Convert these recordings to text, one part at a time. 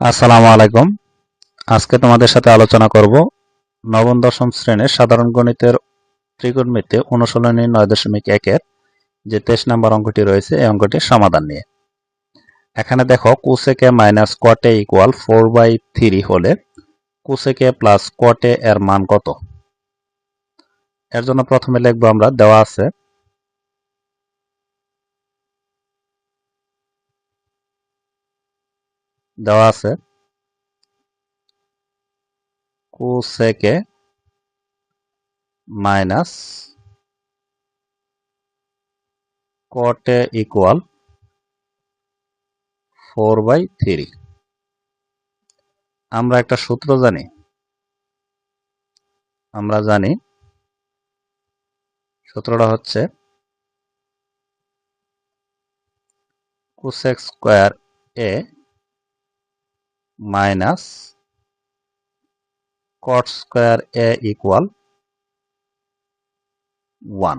আসসালামু আলাইকুম। আজকে তোমাদের সাথে আলোচনা করব নবম, দশম শ্রেণির সাধারণ গণিতের ত্রিকোণমিতি অনুশীলনী নয় দশমিক একের যে তেইশ নম্বর অঙ্কটি রয়েছে, এই অঙ্কটির সমাধান নিয়ে। এখানে দেখো cosec A minus cot A equal four by three হলে কুসেকে প্লাস কটে এর মান কত? এর জন্য প্রথমে লিখব আমরা দেওয়া আছে দেওয়া আছে। Cosec A minus cot A equal four by three আমরা একটা সূত্র জানি। আমরা জানি সূত্রটা হচ্ছে cosec square A minus cot square A equal one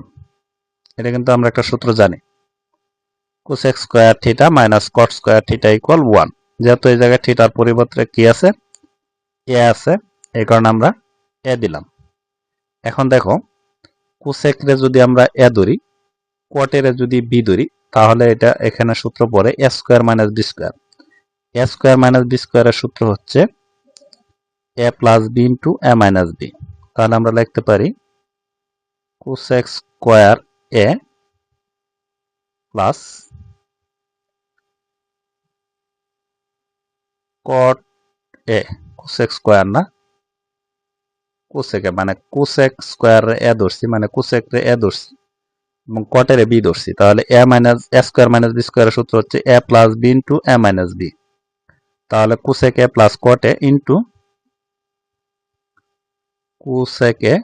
এটা কিন্তু আমরা একটা সূত্র জানি। Cosec square theta minus cot square theta equal one যেহেতু এই জায়গায় থিটার পরিবর্তে কি আছে? এ আছে। এই কারণে আমরা এ দিলাম। এখন দেখো কোসেকরে যদি আমরা এ ধরি কটেরে যদি বি ধরি, তাহলে এটা এখানে সূত্র পড়ে A square minus B square A square minus B স্কোয়ারের সূত্র হচ্ছে A plus B into A minus B তাহলে আমরা লিখতে পারি cosec square A plus cot A cosec square না? কোসেকে মানে কোসেক স্কোয়ার এ ধরছি মানে কোসেক রে এ ধরছি, এবং কটের বি ধরছি। তাহলে A minus A square minus B স্কোয়ারের সূত্র হচ্ছে A plus B into A minus B তাহলে cosec A plus cot A into cosec A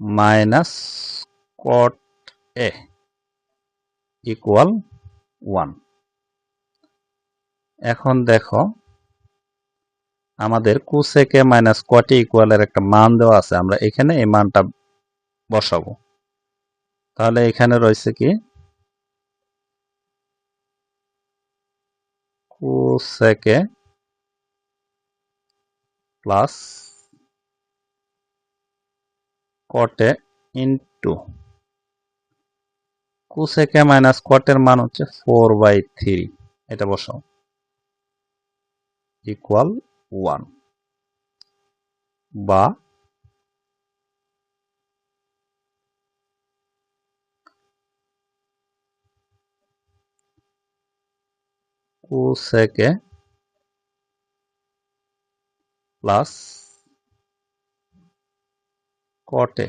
minus cot A equal one এখন দেখো, আমাদের কোসেকে মাইনাস কটে ইকুয়ালের একটা মান দেওয়া আছে, আমরা এখানে এই মানটা বসাবো। তাহলে এখানে রয়েছে কি? Cosec A plus cot A into cosec A minus কটের মান হচ্ছে ফোর বাই থ্রি এটা বসাও। ইকুয়াল ওয়ান বা কুসেকে প্লাস কটে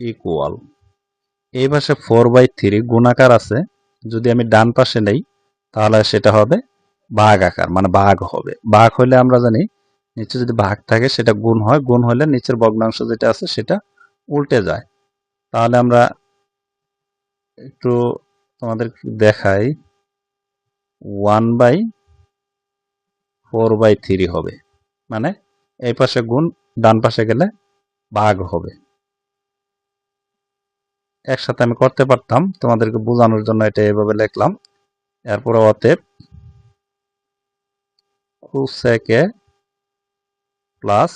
ইকুয়াল এই পাশে ফোর বাই থ্রি গুণাকার আছে। যদি আমি ডান পাশে নেই, তাহলে সেটা হবে ভাগ আকার মানে ভাগ হবে। ভাগ হলে আমরা জানি, নিচে যদি ভাগ থাকে, সেটা গুণ হয়। গুণ হলে নিচের ভগ্নাংশ যেটা আছে, সেটা উল্টে যায়। তাহলে আমরা একটু তোমাদের দেখাই one by four by three হবে। মানে এই পাশে গুণ, ডান পাশে গেলে ভাগ হবে। একসাথে আমি করতে পারতাম, তোমাদেরকে বোঝানোর জন্য এটা এভাবে লিখলাম। এরপরে অতএব কুসেকে প্লাস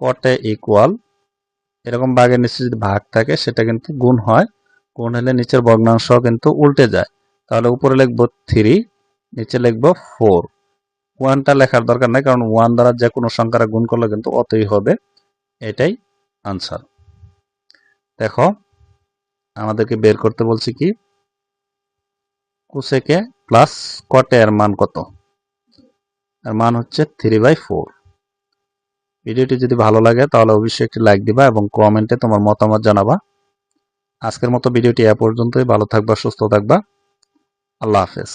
কটে ইকুয়াল, এরকম ভাগের নিচে যদি ভাগ থাকে, সেটা কিন্তু গুণ হয় গুণ হলে নিচের ভগ্নাংশ কিন্তু উল্টে যায়। তাহলে উপরে লিখব থ্রি নিচে লিখব ফোর ওয়ানটা লেখার দরকার নেই, কারণ ওয়ান দ্বারা যে কোনো সংখ্যারা গুণ করলে কিন্তু অতই হবে। এটাই আনসার দেখো, আমাদেরকে বের করতে বলছি কি? কুসেকে প্লাস কটে এর মান কত? এর মান হচ্ছে থ্রি বাই ফোর ভিডিওটি যদি ভালো লাগে তাহলে অবশ্যই একটি লাইক দিবা এবং কমেন্টে তোমার মতামত জানাবা। আজকের মতো ভিডিওটি এ পর্যন্তই। ভালো থাকবা সুস্থ থাকবা। আল্লাহ হাফেজ।